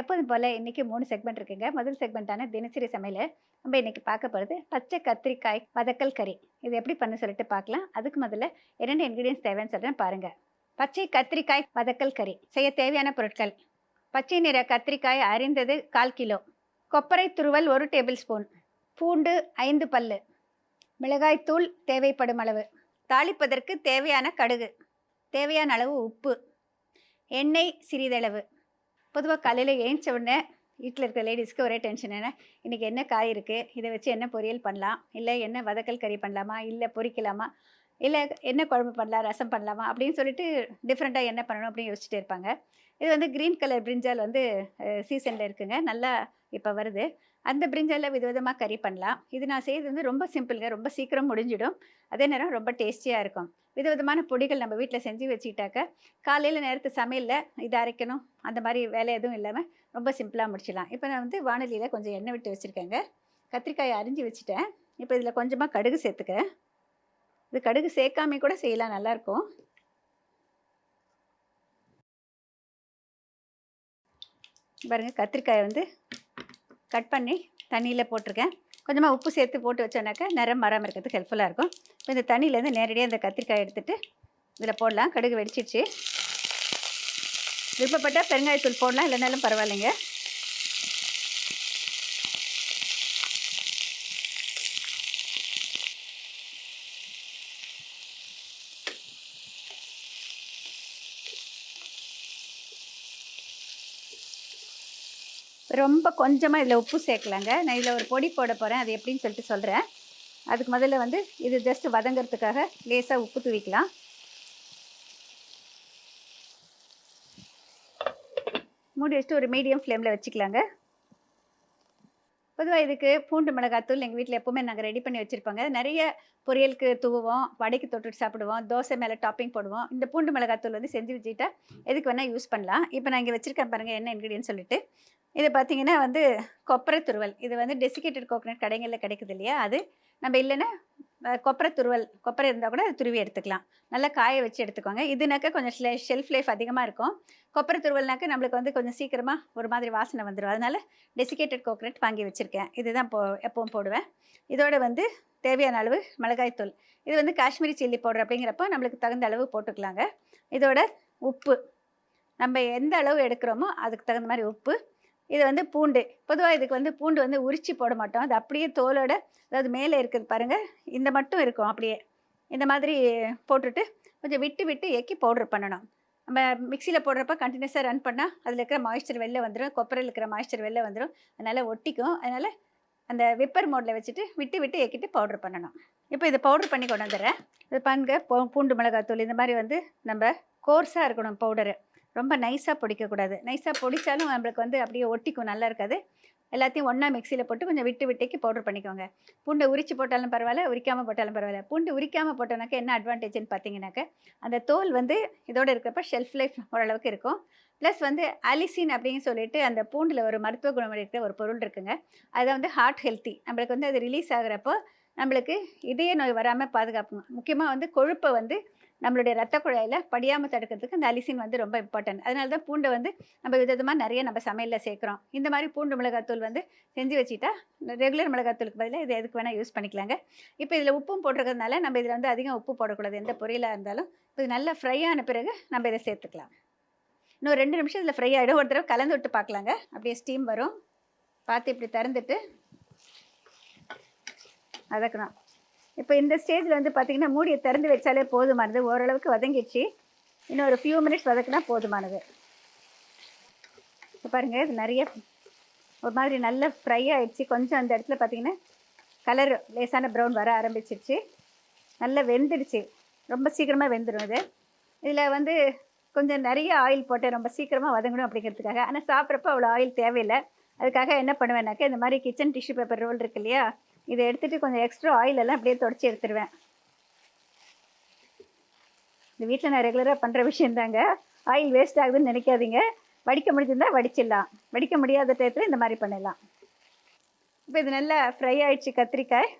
எப்போதும் போல் இன்றைக்கி மூணு செக்மெண்ட் இருக்குங்க. முதல் செக்மெண்ட்டான தினசரி சமையல். நம்ம இன்றைக்கி பார்க்க போகிறது பச்சை கத்திரிக்காய் வதக்கல் கறி. இது எப்படி பண்ண சொல்லிட்டு பார்க்கலாம். அதுக்கு முதல்ல என்னென்ன இன்க்ரீடியன்ஸ் தேவைன்னு சொல்கிறேன் பாருங்கள் பச்சை கத்திரிக்காய் வதக்கல் கறி. செய்ய தேவையான பொருட்கள். பச்சை நிற கத்திரிக்காய் அரிந்தது கால் கிலோ. கொப்பரை துருவல் ஒரு டேபிள் ஸ்பூன் பூண்டு ஐந்து பல்லு. மிளகாய்த்தூள் தேவைப்படும் அளவு. தாளிப்பதற்கு தேவையான கடுகு. தேவையான அளவு உப்பு. எண்ணெய் சிறிதளவு. பொதுவாக காலையில் ஏஞ்ச உடனே வீட்டில் இருக்க லேடிஸ்க்கு ஒரே டென்ஷன் என்ன இன்றைக்கி என்ன காய் இருக்குது இதை வச்சு என்ன பொரியல் பண்ணலாம்? இல்லை என்ன வதக்கல் கறி பண்ணலாமா? இல்லை பொரிக்கலாமா இல்லை என்ன குழம்பு பண்ணலாம்? ரசம் பண்ணலாமா? அப்படின்னு சொல்லிட்டு டிஃப்ரெண்ட்டாக என்ன பண்ணணும் அப்படின்னு யோசிச்சுட்டே இருப்பாங்க. இது வந்து க்ரீன் கலர் பிரிஞ்சால் வந்து சீசனில் இருக்குங்க. நல்லா இப்போ வருது. அந்த பிரிஞ்சாலில் விதவிதமாக கறி பண்ணலாம். இது நான் செய்யறது வந்து ரொம்ப சிம்பிளுங்க. ரொம்ப சீக்கிரம் முடிஞ்சிடும். அதே நேரம் ரொம்ப டேஸ்டியாக இருக்கும். விதவிதமான பொடிகள் நம்ம வீட்டில் செஞ்சு வச்சுக்கிட்டாக்க காலையில் நேரத்து சமையலில் இதை அரைக்கணும். அந்த மாதிரி வேலை எதுவும் இல்லாமல் ரொம்ப சிம்பிளாக முடிச்சிடலாம். இப்போ நான் வந்து வானொலியில் கொஞ்சம் எண்ணெய் விட்டு வச்சுருக்கேங்க. கத்திரிக்காயை அரிஞ்சு வச்சுட்டேன். இப்போ இதில் கொஞ்சமாக கடுகு சேர்த்துக்கிறேன். இது கடுகு சேர்க்காம கூட செய்யலாம். நல்லாயிருக்கும் பாருங்கள் கத்திரிக்காயை வந்து கட் பண்ணி தண்ணியில் போட்டிருக்கேன். கொஞ்சமாக உப்பு சேர்த்து போட்டு வச்சோன்னாக்கா நிறம் மரம் இருக்கிறதுக்கு ஹெல்ப்ஃபுல்லாக இருக்கும். இப்போ இந்த தண்ணியிலேருந்து நேரடியாக இந்த கத்திரிக்காய் எடுத்துகிட்டு இதில் போடலாம். கடுகு வெடிச்சிடுச்சு. விருப்பப்பட்டால் பெருங்காயத்தூள் போடலாம். இல்லைனாலும் பரவாயில்லைங்க. ரொம்ப கொஞ்சமாக இதில் உப்பு சேர்க்கலாங்க. நான் இதில் ஒரு பொடி போட போகிறேன் அது எப்படின்னு சொல்லிட்டு சொல்கிறேன் அதுக்கு முதல்ல வந்து இது ஜஸ்ட் வதங்கிறதுக்காக லேசாக உப்பு தூவிக்கலாம். மூடி வச்சுட்டு ஒரு மீடியம் ஃப்ளேமில் வச்சுக்கலாங்க. பொதுவாக இதுக்கு பூண்டு மிளகாத்தூள் எங்கள் வீட்டில் எப்போவுமே நாங்கள் ரெடி பண்ணி வச்சுருப்பாங்க. நிறைய பொரியலுக்கு தூவுவோம் வடைக்கு தொட்டுட்டு சாப்பிடுவோம் தோசை மேலே டாப்பிங் போடுவோம். இந்த பூண்டு மிளகாத்தூள் வந்து செஞ்சு வச்சுக்கிட்டா எதுக்கு வேணால் யூஸ் பண்ணலாம். இப்போ நான் இங்கே வச்சுருக்கேன் பாருங்கள் என்ன இன்க்ரீடியன்ட் சொல்லிட்டு. இது பார்த்தீங்கன்னா வந்து கொப்பரை துருவல். இது வந்து டெசிகேட்டட் கோகனட் கடைகளில் கிடைக்குது இல்லையா? அது நம்ம இல்லைன்னா கொப்பரை துருவல். கொப்பரை இருந்தால் கூட அது துருவி எடுத்துக்கலாம். நல்லா காய வச்சு எடுத்துக்கோங்க. இதுனாக்கா கொஞ்சம் ஷெல்ஃப் லைஃப் அதிகமாக இருக்கும். கொப்பரை துருவல்னாக்க நம்மளுக்கு வந்து கொஞ்சம் சீக்கிரமாக ஒரு மாதிரி வாசனை வந்துடும் அதனால் டெசிகேட்டட் கோகனட் வாங்கி வச்சுருக்கேன். இதுதான் போ எப்பவும் போடுவேன். இதோட வந்து தேவையான அளவு மிளகாய்த்தூள் இது வந்து காஷ்மீரி சில்லி பவுடர் அப்படிங்கிறப்போ நம்மளுக்கு தகுந்த அளவு போட்டுக்கலாங்க. இதோட உப்பு. நம்ம எந்த அளவு எடுக்கிறோமோ அதுக்கு தகுந்த மாதிரி உப்பு. இது வந்து பூண்டு. பொதுவாக இதுக்கு வந்து பூண்டு வந்து உரிச்சு போட மாட்டோம். அது அப்படியே தோலோட அதாவது மேலே இருக்குது பாருங்கள் இந்த மட்டும் இருக்கும் அப்படியே. இந்த மாதிரி போட்டுட்டு கொஞ்சம் விட்டு விட்டு ஏக்கி பவுடர் பண்ணணும். நம்ம மிக்சியில் போடுறப்ப கண்டினியூஸாக ரன் பண்ணால் அதில் இருக்கிற மாய்ஸ்சர் வெளில வந்துடும் கொப்பரையில் இருக்கிற மாய்ஸ்சர் வெளில வந்துடும் அதனால் ஒட்டிக்கும். அதனால் அந்த விப்பர் மோடில் வச்சுட்டு விட்டு விட்டு ஏக்கிட்டு பவுடர் பண்ணணும். இப்போ இதை பவுடர் பண்ணி கொண்டு வந்துடுறேன். இது பாருங்க பூண்டு மிளகாத்தூள் இந்த மாதிரி வந்து நம்ம கோர்ஸாக இருக்கணும் பவுடரு ரொம்ப நைஸாக பொடிக்கக்கூடாது. நைஸாக பொடித்தாலும் நம்மளுக்கு வந்து அப்படியே ஒட்டிக்கும் நல்லா இருக்காது. எல்லாத்தையும் ஒன்றா மிக்சியில் போட்டு கொஞ்சம் விட்டு விட்டுக்கு பவுடர் பண்ணிக்கோங்க. பூண்டை உரிச்சு போட்டாலும் பரவாயில்ல உரிக்காமல் போட்டாலும் பரவாயில்ல. பூண்டு உரிக்காமல் போட்டோம்னாக்கா என்ன அட்வான்டேஜ்னு பார்த்தீங்கன்னாக்க அந்த தோல் வந்து இதோடு இருக்கிறப்ப ஷெல்ஃப் லைஃப் ஓரளவுக்கு இருக்கும். ப்ளஸ் வந்து அலிசின் அப்படின்னு சொல்லிட்டு அந்த பூண்டில் ஒரு மருத்துவ குணம் இருக்கிற ஒரு பொருள் இருக்குங்க. அதை வந்து ஹார்ட் ஹெல்த்தி நம்மளுக்கு வந்து அது ரிலீஸ் ஆகிறப்போ நம்மளுக்கு இதய நோய் வராமல் பாதுகாப்புங்க முக்கியமாக வந்து கொழுப்பை வந்து நம்மளுடைய ரத்த குழாயில் படியாமல் தடுக்கிறதுக்கு அந்த அலிசின் வந்து ரொம்ப இம்பார்ட்டன்ட் அதனால தான் பூண்டை வந்து நம்ம விதமாக நிறைய நம்ம சமையலில் சேர்க்குறோம். இந்த மாதிரி பூண்டு மிளகாத்தூள் வந்து செஞ்சு வச்சுட்டா ரெகுலர் மிளகாத்தூளுக்கு பதிலாக இது எதுக்கு வேணால் யூஸ் பண்ணிக்கலாங்க. இப்போ இதில் உப்பும் போட்டிருக்கிறதுனால நம்ம இதில் வந்து அதிகம் உப்பு போடக்கூடாது. எந்த பொரியலாக இருந்தாலும் இப்போ இது நல்லா ஃப்ரை ஆன பிறகு நம்ம இதை சேர்த்துக்கலாம். இன்னும் ரெண்டு நிமிஷம் இதில் ஃப்ரை ஆகிடும் ஒரு தடவை கலந்து விட்டு பார்க்கலாங்க. அப்படியே ஸ்டீம் வரும். பார்த்து இப்படி திறந்துட்டு அதக்கணும். இப்போ இந்த ஸ்டேஜில் வந்து பார்த்திங்கன்னா மூடியை திறந்து வச்சாலே போதுமானது. ஓரளவுக்கு வதங்கிடுச்சு. இன்னும் ஒரு ஃபியூ மினிட்ஸ் வதக்குனா போதுமானது. இப்போ பாருங்கள் இது நிறைய ஒரு மாதிரி நல்ல ஃப்ரை ஆகிடுச்சு கொஞ்சம் அந்த இடத்துல பார்த்திங்கன்னா கலர் லேசான ப்ரௌன் வர ஆரம்பிச்சிருச்சு. நல்லா வெந்துடுச்சு. ரொம்ப சீக்கிரமாக வெந்துடும் இது. இதில் வந்து கொஞ்சம் நிறைய ஆயில் போட்டு ரொம்ப சீக்கிரமாக வதங்கணும் அப்படிங்கிறதுக்காக. ஆனால் சாப்பிட்றப்ப அவ்வளோ ஆயில் தேவையில்லை. அதுக்காக என்ன பண்ணுவேன்னாக்கா இந்த மாதிரி கிச்சன் டிஷ்யூ பேப்பர் ரோல் இருக்கு இல்லையா? இதை எடுத்துகிட்டு கொஞ்சம் எக்ஸ்ட்ரா ஆயில் எல்லாம் அப்படியே தொடச்சி எடுத்துருவேன். இந்த வீட்டில் நான் ரெகுலராக பண்ணுற விஷயந்தாங்க ஆயில் வேஸ்ட் ஆகுதுன்னு நினைக்காதீங்க. வடிக்க முடிஞ்சிருந்தா வடிச்சிடலாம். வடிக்க முடியாத டயத்தில் இந்த மாதிரி பண்ணிடலாம் இப்போ இது நல்லா ஃப்ரை ஆயிடுச்சு கத்திரிக்காய்.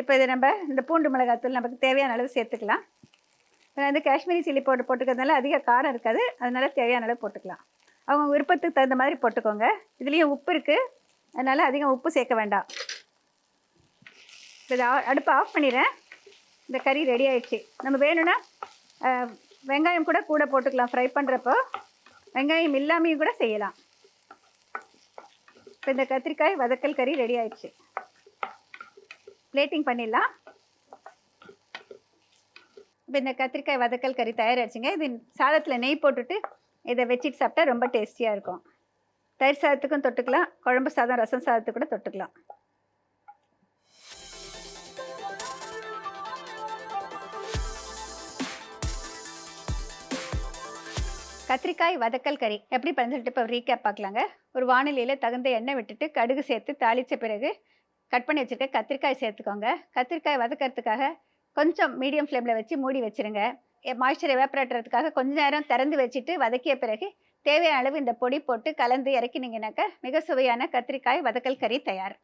இப்போ இதை நம்ம இந்த பூண்டு மிளகாத்தூள் நமக்கு தேவையான அளவு சேர்த்துக்கலாம். இப்போ வந்து காஷ்மீரி சில்லி போட்டு போட்டுக்கிறதுனால அதிக காரம் இருக்காது. அதனால் தேவையான அளவு போட்டுக்கலாம். அவங்க விருப்பத்துக்கு தகுந்த மாதிரி போட்டுக்கோங்க. இதுலேயும் உப்பு இருக்குது அதனால் அதிகம் உப்பு சேர்க்க வேண்டாம். இதை ஆ- அடுப்பை ஆஃப் பண்ணிடுறேன். இந்த கறி ரெடி ஆயிடுச்சு. நம்ம வேணும்னா வெங்காயம் கூட கூட போட்டுக்கலாம் ஃப்ரை பண்ணுறப்போ வெங்காயம் இல்லாமையும் கூட செய்யலாம். இப்போ இந்த கத்திரிக்காய் வதக்கல் கறி ரெடி ஆயிடுச்சு. பிளேட்டிங் பண்ணிடலாம். இப்போ இந்த கத்திரிக்காய் வதக்கல் கறி தயாராகிடுச்சுங்க இது சாதத்தில் நெய் போட்டுட்டு இதை வச்சுட்டு சாப்பிட்டா ரொம்ப டேஸ்டியாக இருக்கும். தயிர் சாதத்துக்கும் தொட்டுக்கலாம். குழம்பு சாதம் ரசம் சாதத்துக்கு கூட தொட்டுக்கலாம். கத்திரிக்காய் வதக்கல் கறி. எப்படி பண்ணிட்டு இப்போ ரீகேப் பார்க்கலாங்க. ஒரு வானிலையில் தகுந்த எண்ணெய் விட்டுட்டு கடுகு சேர்த்து தாளித்த பிறகு கட் பண்ணி வச்சுருக்க கத்திரிக்காய் சேர்த்துக்கோங்க. கத்திரிக்காய் வதக்கிறதுக்காக கொஞ்சம் மீடியம் ஃப்ளேமில் வச்சு மூடி வச்சுருங்க. மாய்ச்சர் எவாப்ரேட்டுறதுக்காக கொஞ்ச நேரம் திறந்து வச்சுட்டு வதக்கிய பிறகு தேவையான அளவு இந்த பொடி போட்டு கலந்து இறக்கினீங்கனாக்க மிக சுவையான கத்திரிக்காய் வதக்கல் கறி தயார்.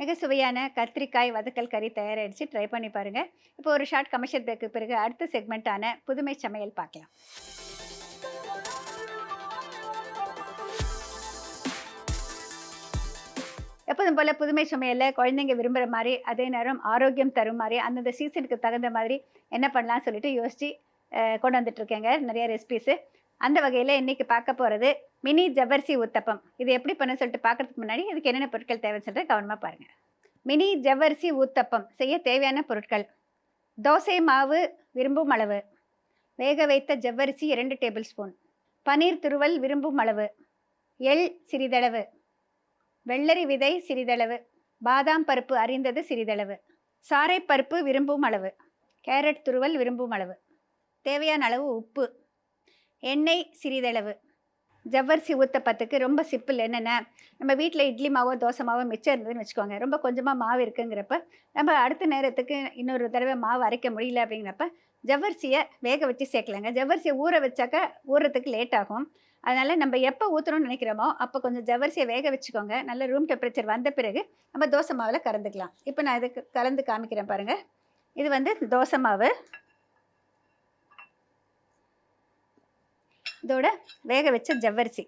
மிக சுவையான கத்திரிக்காய் வதக்கல் கறி தயாராகிடுச்சு ட்ரை பண்ணி பாருங்கள் இப்போ ஒரு ஷார்ட் கமர்ஷியல் பிரேக்கு பிறகு அடுத்த செக்மெண்ட்டான புதுமை சமையல் பார்க்கலாம். எப்போதும் போல் புதுமை சமையலில் குழந்தைங்க விரும்புகிற மாதிரி அதே நேரம் ஆரோக்கியம் தரும் மாதிரி அந்தந்த சீசனுக்கு தகுந்த மாதிரி என்ன பண்ணலாம்னு சொல்லிட்டு யோசித்து கொண்டு வந்துட்டுருக்கேங்க. நிறைய ரெசிபீஸு அந்த வகையில் இன்றைக்கி பார்க்க போகிறது மினி ஜவ்வரிசி ஊத்தப்பம். இது எப்படி பண்ண சொல்லிட்டு பார்க்கறதுக்கு முன்னாடி இதுக்கு என்னென்ன பொருட்கள் தேவைன்னு சொல்லிட்டு கவனமாக பாருங்கள் மினி ஜவ்வரிசி ஊத்தப்பம். செய்ய தேவையான பொருட்கள். தோசை மாவு விரும்பும் அளவு. வேக வைத்த ஜவ்வரிசி இரண்டு டேபிள் ஸ்பூன். பன்னீர் துருவல் விரும்பும் அளவு. எள் சிறிதளவு. வெள்ளரி விதை சிறிதளவு. பாதாம் பருப்பு அரிந்தது சிறிதளவு. சாறை பருப்பு விரும்பும் அளவு. கேரட் துருவல் விரும்பும் அளவு. தேவையான அளவு உப்பு. எண்ணெய் சிறிதளவு. ஜவ்வரிசி ஊத்தப்பத்துக்கு ரொம்ப சிப்பிள் என்னென்ன நம்ம வீட்டில் இட்லி மாவோ தோசை மாவோ மிச்சம் இருந்ததுன்னு வச்சுக்கோங்க. ரொம்ப கொஞ்சமாக மாவு இருக்குங்கிறப்ப நம்ம அடுத்த நேரத்துக்கு இன்னொரு தடவை மாவு அரைக்க முடியல அப்படிங்கிறப்ப ஜவ்வரிசியை வேக வச்சு சேர்க்கலாங்க. ஜவ்வரிசியை ஊற வச்சாக்க ஊறுறதுக்கு லேட் ஆகும். அதனால் நம்ம எப்போ ஊற்றணும்னு நினைக்கிறோமோ அப்போ கொஞ்சம் ஜவரிசியை வேக வச்சுக்கோங்க. நல்ல ரூம் டெம்பரேச்சர் வந்த பிறகு நம்ம தோசை மாவில் கலந்துக்கலாம். இப்போ நான் இதுக்கு கலந்து காமிக்கிறேன் பாருங்கள் இது வந்து தோசை மாவு. இதோட வேக வச்ச ஜவ்வரிசி.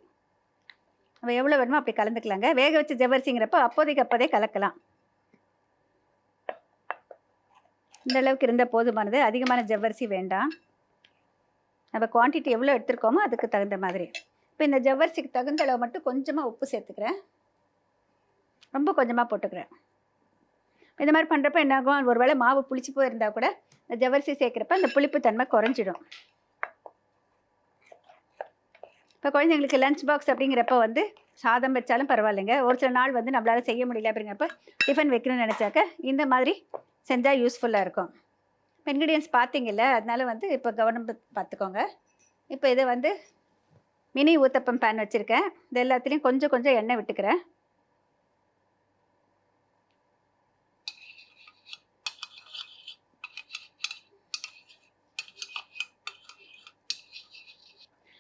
நம்ம எவ்வளோ வேணுமோ அப்படி கலந்துக்கலாங்க. வேக வச்ச ஜவ்வரிசிங்கிறப்போ அப்போதைக்கு அப்போதே கலக்கலாம். இந்த அளவுக்கு இருந்தால் போதுமானது. அதிகமான ஜவ்வரிசி வேண்டாம். நம்ம குவான்டிட்டி எவ்வளோ எடுத்துருக்கோமோ அதுக்கு தகுந்த மாதிரி. இப்போ இந்த ஜவ்வரிசிக்கு தகுந்த அளவு மட்டும் கொஞ்சமாக உப்பு சேர்த்துக்கிறேன். ரொம்ப கொஞ்சமாக போட்டுக்கிறேன். இந்த மாதிரி பண்ணுறப்ப என்ன ஆகும்? ஒருவேளை மாவு புளிச்சு போயிருந்தால் கூட இந்த ஜவ்வரிசி சேர்க்குறப்ப அந்த புளிப்பு தன்மை குறைஞ்சிடும். இப்போ குழந்தைங்களுக்கு லஞ்ச் பாக்ஸ் அப்படிங்கிறப்ப வந்து சாதம் வச்சாலும் பரவாயில்லைங்க. ஒரு சில நாள் வந்து நம்மளால் செய்ய முடியல அப்படிங்கிறப்ப டிஃபன் வைக்கணும்னு நினச்சாக்க இந்த மாதிரி செஞ்சால் யூஸ்ஃபுல்லாக இருக்கும். இன்க்ரீடியன்ஸ் பார்த்தீங்கல்ல அதனால வந்து இப்போ கவனம் பார்த்துக்கோங்க இப்போ இதை வந்து மினி ஊத்தப்பம் பேன் வச்சுருக்கேன். இது எல்லாத்துலேயும் கொஞ்சம் கொஞ்சம் எண்ணெய் விட்டுக்கிறேன்.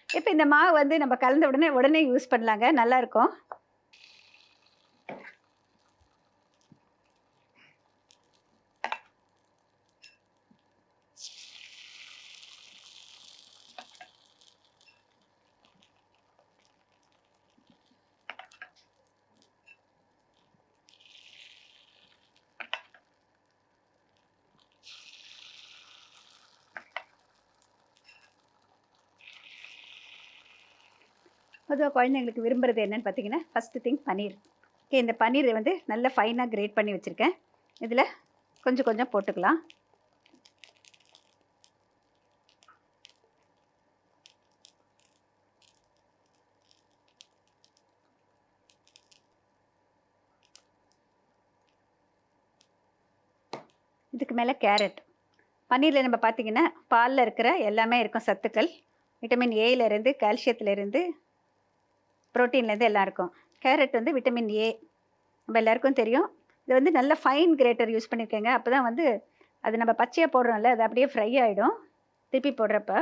இப்போ இந்த மாவு வந்து நம்ம கலந்த உடனே உடனே யூஸ் பண்ணலாங்க. நல்லாயிருக்கும் பொதுவாக குழந்தைங்களுக்கு விரும்புறது என்னென்னு பார்த்தீங்கன்னா ஃபஸ்ட்டு திங் பன்னீர். ஓகே இந்த பன்னீர் வந்து நல்லா ஃபைனாக கிரேட் பண்ணி வச்சுருக்கேன். இதில் கொஞ்சம் கொஞ்சம் போட்டுக்கலாம். இதுக்கு மேலே கேரட். பன்னீரில் நம்ம பார்த்தீங்கன்னா பாலில் இருக்கிற எல்லாமே இருக்கும் சத்துக்கள். விட்டமின் ஏயிலேருந்து கால்சியத்துலேருந்து ப்ரோட்டீன்லேருந்து எல்லாம் இருக்கும். கேரட் வந்து விட்டமின் ஏ நம்ம எல்லாருக்கும் தெரியும். இது வந்து நல்ல ஃபைன் கிரேட்டர் யூஸ் பண்ணியிருக்கேங்க அப்போ தான் வந்து அது நம்ம பச்சையாக போடுறோம்ல அது அப்படியே ஃப்ரை ஆகிடும் திருப்பி போடுறப்ப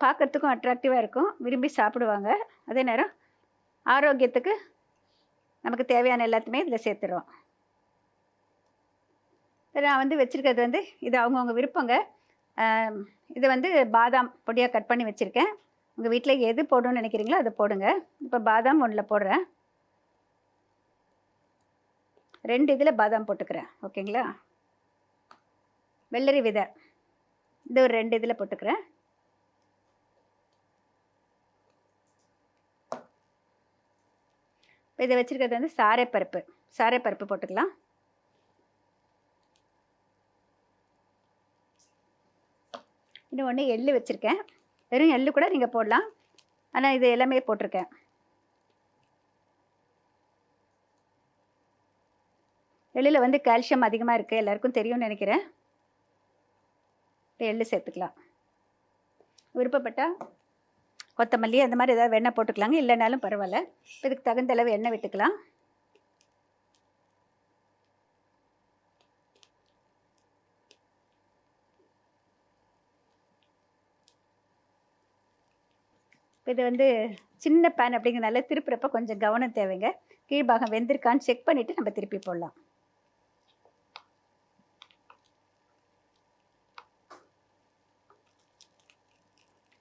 பார்க்கறதுக்கும் அட்ராக்டிவாக இருக்கும். விரும்பி சாப்பிடுவாங்க. அதே நேரம் ஆரோக்கியத்துக்கு நமக்கு தேவையான எல்லாத்தையுமே இதில் சேர்த்துருவோம் நான் வந்து வச்சுருக்கிறது வந்து இது அவங்கவுங்க விருப்பங்க. இது வந்து பாதாம் பொடியாக கட் பண்ணி வச்சுருக்கேன். உங்கள் வீட்டில் எது போடணும்னு நினைக்கிறீங்களோ அதை போடுங்க. இப்போ பாதாம் ஒன்றில் போடுறேன். ரெண்டு இதில் பாதாம் போட்டுக்கிறேன். ஓகேங்களா? வெள்ளரி விதை. இது ஒரு ரெண்டு இதில் போட்டுக்கிறேன். இப்போ இதை வச்சுருக்கிறது வந்து சாரைப்பருப்பு. சாரைப்பருப்பு போட்டுக்கலாம். இன்னும் ஒன்று எள்ளு வச்சுருக்கேன். வெறும் எள்ளு கூட நீங்கள் போடலாம். ஆனால் இது எல்லாமே போட்டிருக்கேன். எள்ளில் வந்து கால்சியம் அதிகமாக இருக்குது எல்லாருக்கும் தெரியும்னு நினைக்கிறேன். இப்போ எள்ளு சேர்த்துக்கலாம். விருப்பப்பட்டால் கொத்தமல்லி அந்த மாதிரி ஏதாவது வெண்ணெய் போட்டுக்கலாங்க. இல்லைனாலும் பரவாயில்ல. இப்போ இதுக்கு தகுந்த அளவு எண்ணெய் விட்டுக்கலாம். இது வந்து சின்ன பேன் அப்படிங்கிறனால திருப்புறப்ப கொஞ்சம் கவனம் தேவைங்க. கீழ்பாகம் வெந்திருக்கான்னு செக் பண்ணிவிட்டு நம்ம திருப்பி போடலாம்.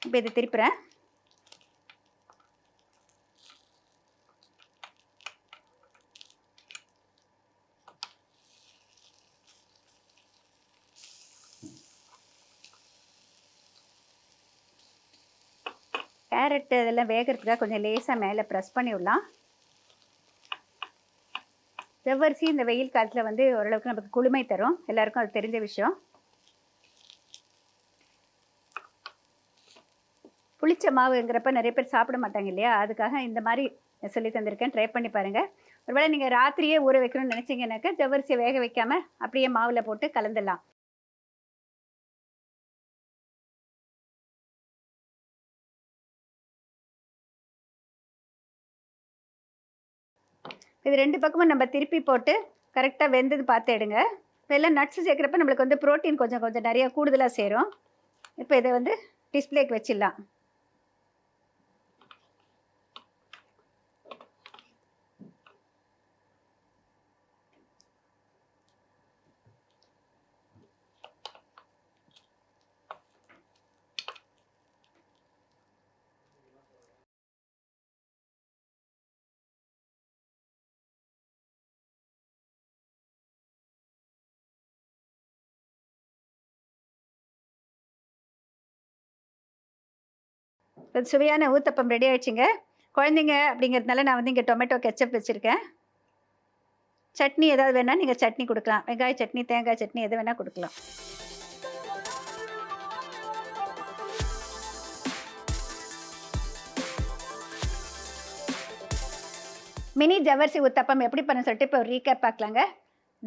இப்போ இதை திருப்புறேன். கேரட் இதெல்லாம் வேகிறதுக்காக கொஞ்சம் லேசாக மேலே ப்ரெஸ் பண்ணி விடலாம் செவ்வரிசி இந்த வெயில் காலத்தில் வந்து ஓரளவுக்கு நமக்கு குளுமை தரும். எல்லாருக்கும் அது தெரிஞ்ச விஷயம். புளிச்ச மாவுங்கிறப்ப நிறைய பேர் சாப்பிட மாட்டாங்க இல்லையா? அதுக்காக இந்த மாதிரி சொல்லி தந்திருக்கேன். ட்ரை பண்ணி பாருங்கள் ஒருவேளை நீங்கள் ராத்திரியே ஊற வைக்கணும்னு நினச்சிங்கனாக்கா ஜவ்வரிசியை வேக வைக்காமல் அப்படியே மாவில் போட்டு கலந்துடலாம். இது ரெண்டு பக்கமும் நம்ம திருப்பி போட்டு கரெக்டாக வெந்தது பார்த்து எடுங்க. இப்போ எல்லாம் நட்ஸ் சேர்க்குறப்ப நம்மளுக்கு வந்து ப்ரோட்டீன் கொஞ்சம் கொஞ்சம் நிறையா கூடுதலாக சேரும். இப்போ இதை வந்து டிஸ்பிளேக்கு வச்சிடலாம். சுவையான ஊத்தப்பம் ரெடி ஆயிடுச்சுங்க. குழந்தைங்க அப்படிங்கிறதுனால நான் வந்து இங்கே டொமேட்டோ கெச்சப் வச்சுருக்கேன். சட்னி ஏதாவது வேணால் நீங்கள் சட்னி கொடுக்கலாம். வெங்காய சட்னி தேங்காய் சட்னி எது வேணால் கொடுக்கலாம். மினி ஜவர்சி ஊத்தப்பம் எப்படி பண்ண சொல்லிட்டு இப்போ ரீகேப் பார்க்கலாங்க.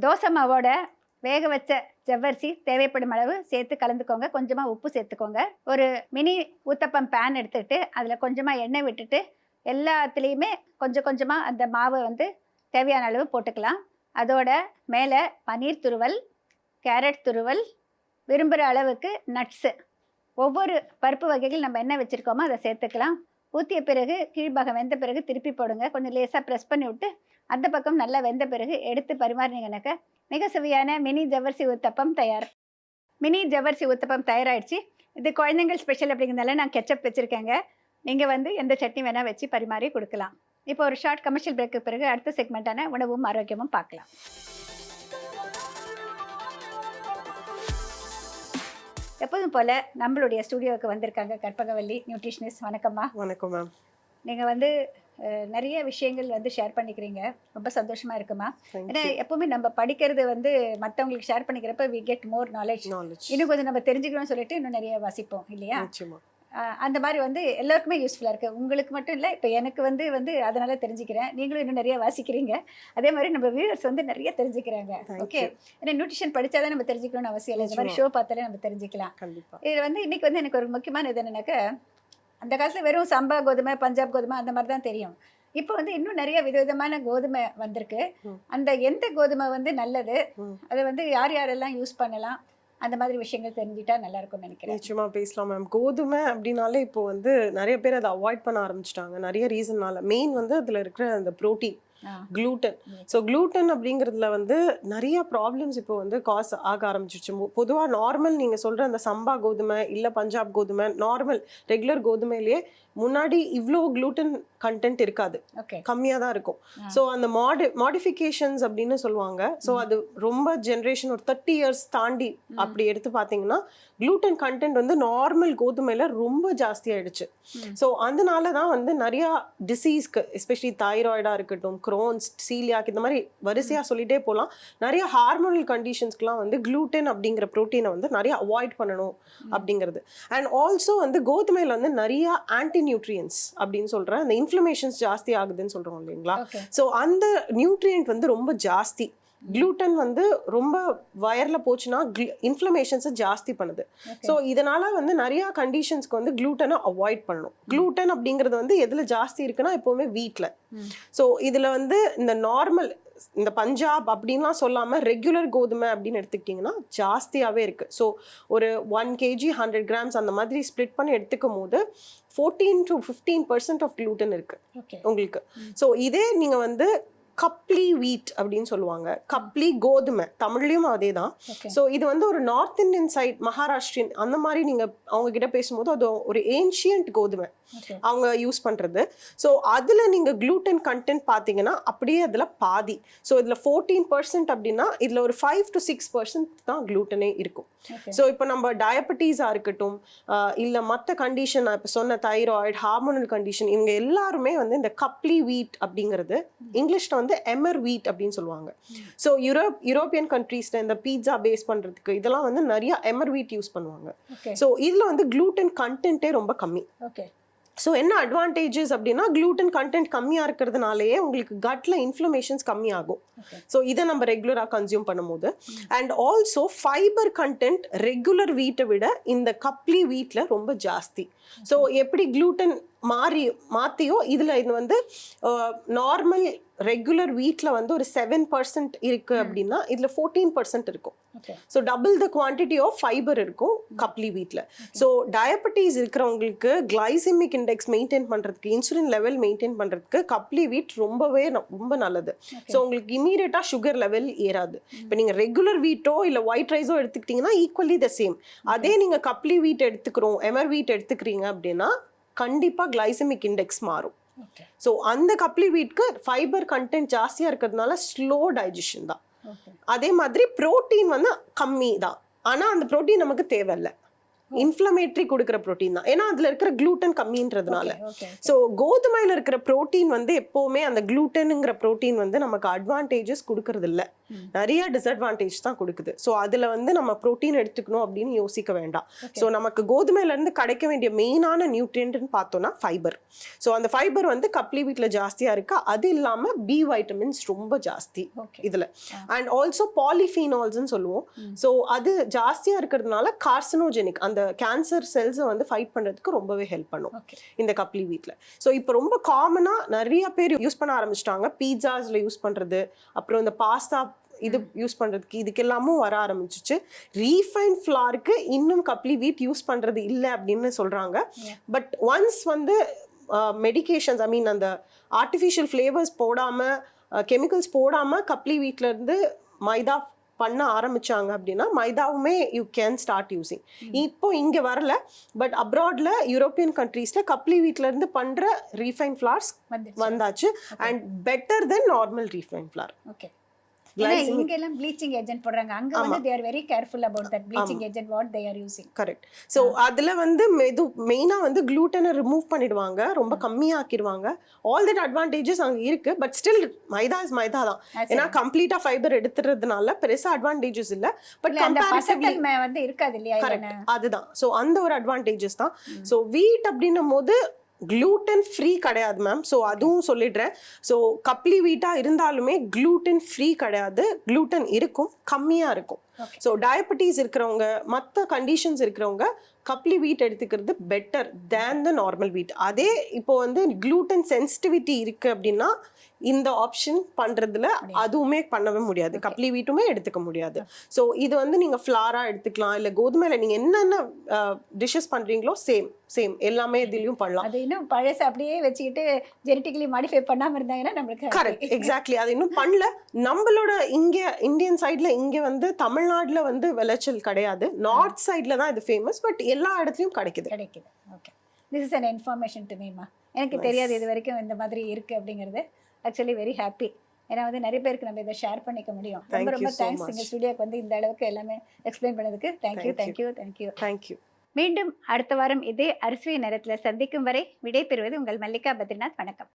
தோசை மாவோட வேக வச்ச ஜவ்வரிசி தேவைப்படும் அளவு சேர்த்து கலந்துக்கோங்க. கொஞ்சமாக உப்பு சேர்த்துக்கோங்க. ஒரு மினி ஊத்தப்பம் பேன் எடுத்துக்கிட்டு அதில் கொஞ்சமாக எண்ணெய் விட்டுட்டு எல்லாத்துலேயுமே கொஞ்சம் கொஞ்சமாக அந்த மாவை வந்து தேவையான அளவு போட்டுக்கலாம். அதோட மேலே பன்னீர் துருவல் கேரட் துருவல் விரும்புகிற அளவுக்கு நட்ஸு. ஒவ்வொரு பருப்பு வகைகள் நம்ம என்ன வச்சுருக்கோமோ அதை சேர்த்துக்கலாம். ஊற்றிய பிறகு கீழ்பாகம் வெந்த பிறகு திருப்பி போடுங்க. கொஞ்சம் லேசாக ப்ரெஸ் பண்ணி விட்டு அந்த பக்கம் நல்லா வெந்த பிறகு எடுத்து பரிமாறினீங்கனாக்கா மிக சுவையான மினி ஜவ்வரிசி ஊத்தப்பம் தயார். மினி ஜவ்வரிசி ஊத்தப்பம் தயாராகிடுச்சு இது குழந்தைங்கள் ஸ்பெஷல் அப்படிங்கிறதால நான் கெச்சப் வச்சுருக்கேங்க. நீங்கள் வந்து எந்த சட்னி வேணால் வச்சு பரிமாறி கொடுக்கலாம். இப்போ ஒரு ஷார்ட் கமர்ஷியல் பிரேக்கு பிறகு அடுத்த செக்மெண்ட்டான உணவும் ஆரோக்கியமும் பார்க்கலாம். எப்போதும் போல் நம்மளுடைய ஸ்டூடியோவுக்கு வந்திருக்காங்க கற்பகவல்லி நியூட்ரிஷனிஸ்ட் வணக்கம்மா. வணக்கம் மேம் நீங்கள் வந்து நிறைய விஷயங்கள் வந்து ஷேர் பண்ணிக்கிறீங்க. ரொம்ப சந்தோஷமா இருக்குமா ஏன்னா எப்பவுமே நம்ம படிக்கிறது வந்து மற்றவங்களுக்கு ஷேர் பண்ணிக்கிறப்ப வி கெட் மோர் நாலேஜ் இன்னும் கொஞ்சம் நம்ம தெரிஞ்சுக்கணும்னு சொல்லிட்டு இன்னும் நிறைய வாசிப்போம் இல்லையா? அந்த மாதிரி வந்து எல்லாருக்குமே யூஸ்ஃபுல்லாக இருக்குது உங்களுக்கு மட்டும் இல்லை இப்போ எனக்கு வந்து வந்து அதனால தெரிஞ்சுக்கிறேன். நீங்களும் இன்னும் நிறைய வாசிக்கிறீங்க. அதே மாதிரி நம்ம வியூவர்ஸ் வந்து நிறைய தெரிஞ்சுக்கிறாங்க. ஓகே. ஏன்னா நியூட்ரிஷன் படிச்சாதான் நம்ம தெரிஞ்சுக்கணும்னு அவசியம் இல்லை. இந்த மாதிரி ஷோ பார்த்தாலே நம்ம தெரிஞ்சுக்கலாம். இதில் வந்து இன்னைக்கு வந்து எனக்கு ஒரு முக்கியமான இது என்னன்னாக்க அந்த காலத்தில் வெறும் சம்பா கோதுமை பஞ்சாப் கோதுமை அந்த மாதிரி தான் தெரியும். இப்போ வந்து இன்னும் நிறைய விதவிதமான கோதுமை வந்திருக்கு. அந்த எந்த கோதுமை வந்து நல்லது. அதை வந்து யார் யாரெல்லாம் யூஸ் பண்ணலாம்? அந்த மாதிரி விஷயங்கள் தெரிஞ்சுட்டா நல்லா இருக்கும்னு நினைக்கிறேன். நிச்சயமா பேசலாம் மேம் கோதுமை அப்படின்னாலே இப்போ வந்து நிறைய பேர் அதை அவாய்ட் பண்ண ஆரம்பிச்சிட்டாங்க. நிறைய ரீசன்னால மெயின் வந்து அதுல இருக்கிற அந்த புரோட்டீன் க்ளூட்டன் ஸோ க்ளூட்டன் அப்படிங்கிறதுல வந்து நிறைய ப்ராப்ளம்ஸ் இப்போ வந்து காஸ் ஆக ஆரம்பிச்சிருச்சு. பொதுவாக நார்மல் நீங்கள் சொல்கிற அந்த சம்பா கோதுமை இல்லை பஞ்சாப் கோதுமை நார்மல் ரெகுலர் கோதுமையிலேயே முன்னாடி இவ்வளோ க்ளூட்டன் கண்டென்ட் இருக்காது. கம்மியாக தான் இருக்கும். ஸோ அந்த மாடி மாடிஃபிகேஷன்ஸ் அப்படின்னு சொல்லுவாங்க. ஸோ அது ரொம்ப ஜென்ரேஷன் ஒரு தேர்ட்டி இயர்ஸ் தாண்டி அப்படி எடுத்து பார்த்தீங்கன்னா gluten கண்டென்ட் வந்து நார்மல் கோதுமையில் ரொம்ப ஜாஸ்தி ஆயிடுச்சு. ஸோ அதனால தான் வந்து நிறையா டிசீஸ்க்கு எஸ்பெஷலி தைராய்டாக இருக்கட்டும் க்ரோன்ஸ் சீலியாக் இந்த மாதிரி வரிசையாக சொல்லிட்டே போகலாம். நிறைய ஹார்மோனல் கண்டிஷன்ஸ்க்குலாம் வந்து gluten அப்படிங்கிற ப்ரோட்டீனை வந்து நிறைய அவாய்ட் பண்ணணும் அப்படிங்கிறது. அண்ட் ஆல்சோ வந்து கோதுமையில் வந்து நிறைய ஆன்டி நியூட்ரியன்ஸ் அப்படின்னு சொல்கிறேன் அந்த இன்ஃப்ளமேஷன்ஸ் ஜாஸ்தி ஆகுதுன்னு சொல்கிறோம் இல்லைங்களா? ஸோ அந்த நியூட்ரியன்ட் வந்து ரொம்ப ஜாஸ்தி. Gluten வந்து ரொம்ப வயரில் போச்சுன்னா இன்ஃப்ளமேஷன்ஸை ஜாஸ்தி பண்ணுது. ஸோ இதனால வந்து நிறைய கண்டிஷன்ஸ்க்கு வந்து gluten-அ அவாய்ட் பண்ணணும். Gluten அப்படிங்கிறது வந்து எதில் ஜாஸ்தி இருக்குன்னா எப்போவுமே வீட்டில். ஸோ இதில் வந்து இந்த நார்மல் இந்த பஞ்சாப் அப்படின்லாம் சொல்லாமல் ரெகுலர் கோதுமை அப்படின்னு எடுத்துக்கிட்டிங்கன்னா ஜாஸ்தியாகவே இருக்குது ஸோ ஒரு ஒன் கேஜி ஹண்ட்ரட் கிராம்ஸ் அந்த மாதிரி ஸ்ப்ளிட் பண்ணி எடுத்துக்கும் போது fourteen to fifteen percent of gluten இருக்குது உங்களுக்கு. ஸோ இதே நீங்கள் வந்து கப்லி வீட் அப்படின்னு சொல்லுவாங்க. கப்லி கோதுமை. தமிழ்லையும் அதே தான் ஸோ இது வந்து ஒரு நார்த் இந்தியன் சைட் மகாராஷ்டிரியன் அந்த மாதிரி நீங்கள் அவங்க கிட்ட பேசும்போது அது ஒரு ஏன்ஷியன்ட் கோதுமை. அவங்க யூஸ் பண்ணுறது ஸோ அதில் நீங்கள் gluten கண்டென்ட் பார்த்தீங்கன்னா அப்படியே அதில் பாதி. ஸோ இதில் ஃபோர்டீன் பர்சன்ட் அப்படின்னா இதில் ஒரு ஃபைவ் டு சிக்ஸ் பர்சன்ட் தான் gluten-ஏ இருக்கும். ஸோ இப்போ நம்ம டயபெட்டிஸாக இருக்கட்டும் இல்லை மற்ற கண்டிஷன் நான் இப்போ சொன்ன தைராய்டு ஹார்மோனல் கண்டிஷன் இவங்க எல்லாருமே வந்து இந்த கப்லி வீட் அப்படிங்கிறது இங்கிலீஷில் வந்து எமர் வீட் அப்படின்னு சொல்லுவாங்க. ஸோ யூரோப் யூரோப்பியன் கண்ட்ரீஸில் இந்த பீட்சா பேஸ் பண்ணுறதுக்கு இதெல்லாம் வந்து நிறைய எமர் வீட் யூஸ் பண்ணுவாங்க. ஸோ இதில் வந்து gluten கண்டென்ட்டே ரொம்ப கம்மி. ஓகே ஸோ என்ன அட்வான்டேஜஸ் அப்படின்னா gluten கண்டென்ட் கம்மியாக இருக்கிறதுனாலயே உங்களுக்கு கட்டில் இன்ஃப்ளமேஷன்ஸ் கம்மியாகும். ஸோ இதை நம்ம ரெகுலராக கன்சியூம் பண்ணும்போது. And also fibre content regular வீட்டை விட இந்த கப்லி வீட்டில் ரொம்ப ஜாஸ்தி. ஸோ எப்படி gluten மாறி மாற்றியோ இதில் இது வந்து நார்மல் ரெகுலர் வீட்டில் வந்து ஒரு செவன் பர்சன்ட் இருக்குது அப்படின்னா இதில் ஃபோர்டீன் பர்சன்ட் இருக்கும். So double the quantity of fibre இருக்கும் கப்லி வீட்டில் ஸோ டயபெட்டிஸ் இருக்கிறவங்களுக்கு கிளைசிமிக் இண்டெக்ஸ் மெயின்டைன் பண்ணுறதுக்கு இன்சுலின் லெவல் மெயின்டைன் பண்ணுறதுக்கு கப்லி வீட் ரொம்பவே ரொம்ப நல்லது. ஸோ உங்களுக்கு இமீடியட்டாக சுகர் லெவல் ஏறாது. இப்போ நீங்கள் ரெகுலர் வீட்டோ இல்லை ஒயிட் ரைஸோ எடுத்துக்கிட்டிங்கன்னா ஈக்குவலி த சேம் அதே நீங்கள் கப்லி வீட் எடுத்துக்கிறோம் எமர் வீட் எடுத்துக்கிறீங்க அப்படின்னா கண்டிப்பாக கிளைசிமிக் இண்டெக்ஸ் மாறும். ஸோ அந்த கப்லி வீட்க்கு ஃபைபர் கண்டென்ட் ஜாஸ்தியாக இருக்கிறதுனால ஸ்லோ டைஜஷன் தான். அதே மாதிரி புரோட்டீன் வந்து கம்மி தான் ஆனா அந்த புரோட்டீன் நமக்கு தேவையில்ல. இன்ஃப்ளமேட்டரி கொடுக்குற புரோட்டீன் தான். ஏன்னா அதுல இருக்கிற gluten கம்மின்றதுனால. ஸோ கோதுமையில இருக்கிற புரோட்டீன் வந்து எப்பவுமே அந்த குளூட்டனுங்கிற புரோட்டீன் வந்து நமக்கு அட்வான்டேஜஸ் கொடுக்கறது இல்ல. நிறைய டிஸ்அட்வான்டேஜ் தான் கொடுக்குது. ஸோ அதுல வந்து நம்ம புரோட்டீன் எடுத்துக்கணும் அப்படின்னு யோசிக்க வேண்டாம். ஸோ நமக்கு கோதுமையில இருந்து கிடைக்க வேண்டிய மெயினான நியூட்ரியன்ட்னு பார்த்தோம்னா ஃபைபர் ஸோ அந்த ஃபைபர் வந்து கப்லி வீட்ல ஜாஸ்தியா இருக்கா. அது இல்லாம பி வைட்டமின்ஸ் ரொம்ப ஜாஸ்தி இதுல. அண்ட் ஆல்சோ பாலிஃபீனால்ஸ்னு சொல்லுவோம். ஸோ அது ஜாஸ்தியா இருக்கிறதுனால கார்சினோஜெனிக் அந்த கேன்சர் செல்ஸை வந்து ஃபைட் பண்றதுக்கு ரொம்பவே ஹெல்ப் பண்ணும் இந்த கப்லி வீட்டில் ஸோ இப்போ ரொம்ப காமனாக நிறைய பேர் யூஸ் பண்ண ஆரம்பிச்சிட்டாங்க. பீட்சாஸில் யூஸ் பண்ணுறது அப்புறம் இந்த பாஸ்தா இது யூஸ் பண்ணுறதுக்கு இதுக்கெல்லாமும் வர ஆரம்பிச்சிச்சு. ரீஃபைன் ஃப்ளாருக்கு இன்னும் கப்லி வீட் யூஸ் பண்ணுறது இல்லை அப்படின்னு சொல்கிறாங்க. பட் ஒன்ஸ் வந்து மெடிகேஷன்ஸ் ஐ மீன் அந்த ஆர்டிஃபிஷியல் ஃப்ளேவர்ஸ் போடாமல் கெமிக்கல்ஸ் போடாமல் கப்லி வீட்ல இருந்து மைதா பண்ண ஆரம்பிச்சாங்க அப்படின்னா மைதாவுமே யூ கேன் ஸ்டார்ட் யூசிங் இப்போ இங்க வரல பட் அப்ராட்ல யூரோப்பியன் கண்ட்ரீஸ்ல கப்லி வீட்ல இருந்து பண்ற ரீஃபைன் ஃபிளார்ஸ் வந்தாச்சு. And better than normal refine flour okay இங்க எல்லாம் ப்ளீச்சிங் ஏஜென்ட் போடுறாங்க. அங்க வந்து they are very careful about that bleaching agent what they are using correct so அதில் வந்து மெது மெயினாக வந்து க்ளூட்டனை ரிமூவ் பண்ணிடுவாங்க. ரொம்ப கம்மியாக்கிடுவாங்க. ஆல் தட் அட்வான்டேஜஸ் அங்கே இருக்கு. But still maida is maida தான். ஏன்னா கம்ப்ளீட்டாக ஃபைபர் எடுத்துறதுனால பெருசாக அட்வான்டேஜஸ் இல்லை. பட் கம்பேரிட்டிவ்லி வந்து இருக்காது இல்லையா கரெக்ட் அதுதான். ஸோ அந்த ஒரு அட்வான்டேஜஸ் தான். ஸோ வீட் அப்படின்னும் போது gluten ஃப்ரீ கிடையாது மேம் ஸோ அதுவும் சொல்லிடுறேன். ஸோ கப்லி வீட்டாக இருந்தாலுமே gluten ஃப்ரீ கிடையாது. Gluten இருக்கும் கம்மியாக இருக்கும். ஸோ டயபெட்டிஸ் இருக்கிறவங்க மற்ற கண்டிஷன்ஸ் இருக்கிறவங்க கப்லி வீட் எடுத்துக்கிறது பெட்டர் தேன் த நார்மல் வீட். அதே இப்போ வந்து gluten சென்சிட்டிவிட்டி இருக்கு அப்படின்னா இந்த ஆப்ஷன் பண்றதுல அதுவுமே பண்ணவே முடியாது. கப்லி வீட்டுமே எடுத்துக்க முடியாது. ஸோ இது வந்து நீங்க ஃப்ளாரா எடுத்துக்கலாம் இல்ல கோதுமையில நீங்க என்னென்ன டிஷ்ஷஸ் பண்றீங்களோ சேம் சேம் எல்லாமே இதுலயும் பண்ணலாம். அது இன்னும் பழசு அப்படியே வச்சுக்கிட்டு ஜெனட்டிக்கலி மாடிஃபை பண்ணாம இருந்தாங்கன்னா நம்மளுக்கு கரெக்ட் எக்ஸாக்ட்லி அது இன்னும் பண்ணல. நம்மளோட இங்க இந்தியன் சைட்ல இங்க வந்து தமிழ்நாட்டுல வந்து விளைச்சல் கிடையாது. நார்த் சைட்ல தான் இது ஃபேமஸ் பட் எல்லா இடத்துலயும் கிடைக்குது. கிடைக்குது. Okay this is an information to மீமா எனக்கு தெரியாது இது வரைக்கும் இந்த மாதிரி இருக்கு அப்படிங்கிறது. ஆக்சுவலி வெரி ஹாப்பி ஏன்னா வந்து நிறைய பேருக்கு நம்ம இதை ஷேர் பண்ணிக்க முடியும். ரொம்ப ரொம்ப தேங்க்ஸ். எங்கள் ஸ்டுடியோக்கு வந்து இந்த அளவுக்கு எல்லாமே எக்ஸ்பிளைன் பண்ணதுக்கு thank you Thank you. Thank you thank you thank you மீண்டும் அடுத்த வாரம் இதே அரிசி நேரத்தில் சந்திக்கும் வரை விடைபெறுவது உங்கள் மல்லிகா பத்ரிநாத். வணக்கம்.